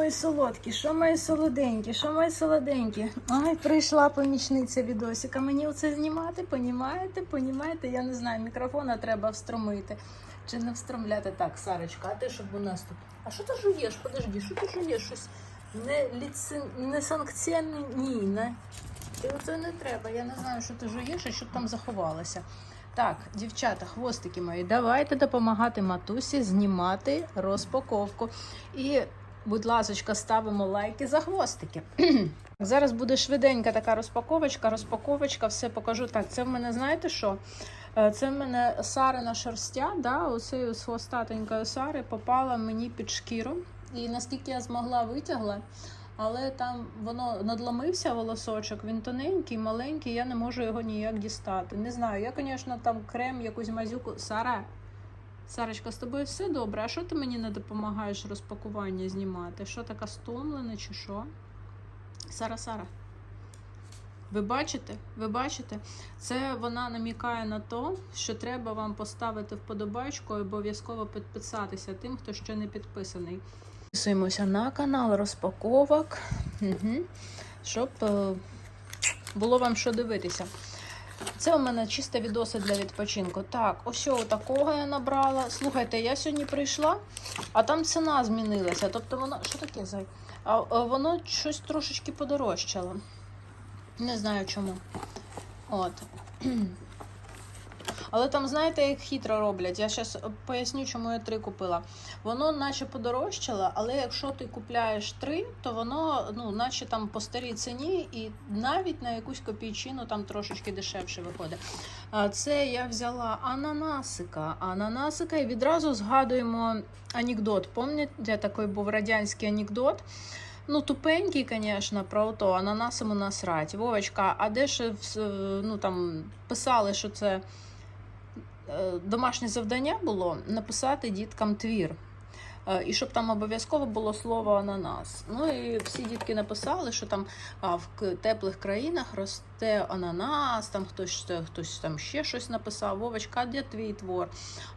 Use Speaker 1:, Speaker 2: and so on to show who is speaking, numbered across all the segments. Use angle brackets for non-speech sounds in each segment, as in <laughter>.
Speaker 1: мої солодкі, що мої солоденькі, що мої солоденькі. Ай, прийшла помічниця відосика. Мені оце знімати, понімаєте, понімаєте? Я не знаю, мікрофона треба встромити. Чи не встромляти? Так, Сарочка, а ти щоб у нас тут. А що ти жуєш? Подожди, що ти жуєш? Щось не, ліцен... не санкціонійне. І оце не треба. Я не знаю, що ти жуєш і що там заховалося. Так, дівчата, хвостики мої, давайте допомагати матусі знімати розпаковку. І, будь ласка, ставимо лайки за хвостики. <clears throat> Зараз буде швиденька така розпаковочка, розпаковочка, все покажу. Так, це в мене, знаєте що? Е, Це в мене сарина шерстя, да, оцею з хвостатенькою сари попала мені під шкіру. І наскільки я змогла витягла, але там воно надломився волосочок, він тоненький, маленький, я не можу його ніяк дістати. Не знаю, я, звісно, там крем, якусь мазюку. Сара, Сарочка, з тобою все добре. А що ти мені не допомагаєш розпакування знімати? Що така стомлена чи що? Сара, Сара. Ви бачите? Ви бачите? Це вона намікає на те, що треба вам поставити вподобайку і обов'язково підписатися тим, хто ще не підписаний. Підписуємося на канал розпаковок, угу. щоб е, було вам що дивитися. Це у мене чисте відоси для відпочинку. Так, ось такого я набрала. Слухайте, я сьогодні прийшла, а там ціна змінилася. Тобто воно. Що таке зай? А воно щось трошечки подорожчало. Не знаю чому. От. <clears throat> Але там, знаєте, як хитро роблять. Я зараз поясню, чому я три купила. Воно наче подорожчало, але якщо ти купляєш три, то воно, ну, наче там по старій ціні, і навіть на якусь копійчину там трошечки дешевше виходить. Це я взяла ананасика. Ананасика і відразу згадуємо анекдот. Пам'ятаєте, такий був радянський анекдот? Ну, тупенький, звісно, про то, ананасом у нас рать. Вовочка, а де ж ну, там, писали, що це е, домашнє завдання було написати діткам твір. Е, І щоб там обов'язково було слово ананас. Ну і всі дітки написали, що там а, в теплих країнах росте ананас, там хтось, хтось там ще щось написав. Вовочка, де твій твор?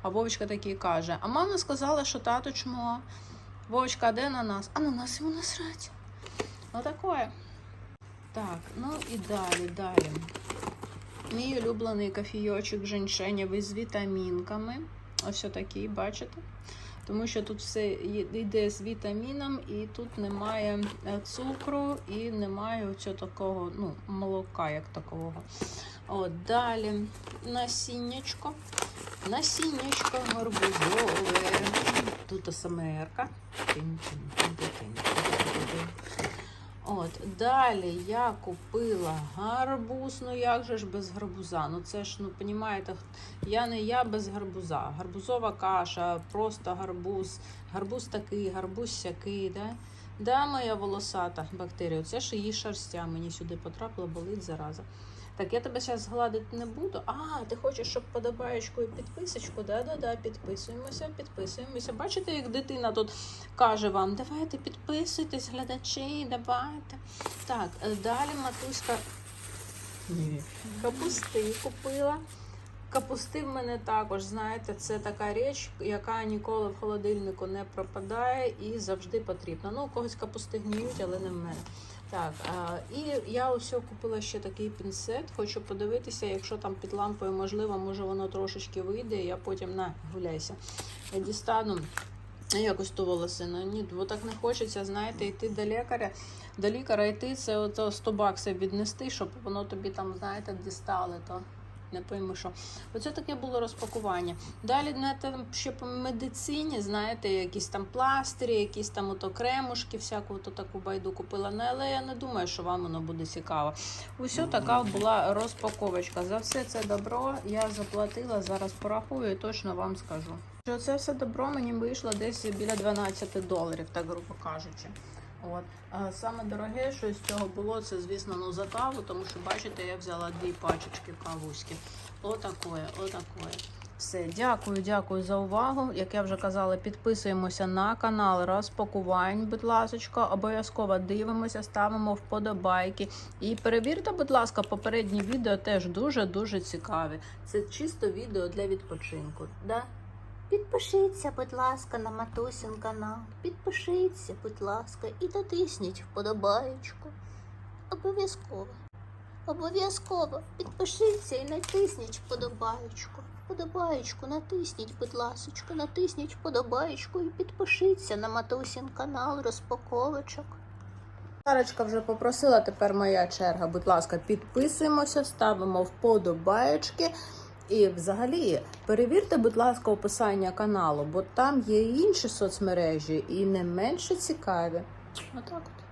Speaker 1: А Вовочка такий каже: А мама сказала, що тато чмо. Вовочка, де ананас? Ананас йому насрать. Отакое. Так, ну і далі, далі. Мій улюблений кофійочок женьшенєвий з вітамінками. Ось такий, бачите? Тому що тут все йде з вітаміном, і тут немає е, цукру, і немає цього такого ну, молока, як такого. От, далі насіннячко. Насіннячко гарбузове. Тут СМР-ка. От, далі я купила гарбуз. Ну як же ж без гарбуза? Ну це ж, ну понімаєте, я не я без гарбуза. Гарбузова каша, просто гарбуз, гарбуз такий, гарбуз сякий. Да? Да, моя волосата бактерія. Це ж її шерстя мені сюди потрапила, болить зараза. Так, я тебе зараз гладити не буду. А, ти хочеш, щоб подобаєчку і підписочку? Да-да-да, підписуємося, підписуємося. Бачите, як дитина тут каже вам, давайте підписуйтесь, глядачі, давайте. Так, е, далі матуська капусти купила. Капусти в мене також, знаєте, це така річ, яка ніколи в холодильнику не пропадає і завжди потрібна. Ну, когось капусти гніють, але не в мене. Так, а, і я ось купила ще такий пінцет. Хочу подивитися, якщо там під лампою можливо, може воно трошечки вийде, я потім на гуляйся. Я дістану якось ту волосину. Ні, бо так не хочеться, знаєте, йти до лікаря. До лікаря йти, це ото 100 баксів віднести, щоб воно тобі там, знаєте, дістали. то не пойму що. Оце таке було розпакування. Далі на там ще по медицині, знаєте, якісь там пластирі, якісь там ото кремушки, всяку ото таку байду купила. Ну, але я не думаю, що вам воно буде цікаво. Усьо така була розпаковочка. За все це добро я заплатила, зараз порахую і точно вам скажу. Що це все добро мені вийшло десь біля 12 доларів, так грубо кажучи. От. А саме дороге, що з цього було, це, звісно, ну за каву, тому що, бачите, я взяла дві пачечки кавуськи. Отакое, отакое. Все, дякую, дякую за увагу. Як я вже казала, підписуємося на канал розпакувань, будь ласка, обов'язково дивимося, ставимо вподобайки. І перевірте, будь ласка, попередні відео теж дуже-дуже цікаві. Це чисто відео для відпочинку. Да?
Speaker 2: Підпишіться, будь ласка, на Матусін канал. Підпишіться, будь ласка, і натисніть вподобаєчку. Обов'язково. Обов'язково підпишіться і натисніть вподобаєчку. Вподобаєчку натисніть, будь ласочка, натисніть вподобаєчку і підпишіться на Матусін канал розпаковочок.
Speaker 1: Сарочка вже попросила, тепер моя черга. Будь ласка, підписуємося, ставимо вподобаєчки. І взагалі перевірте, будь ласка, описання каналу, бо там є інші соцмережі і не менше цікаві. Отак от.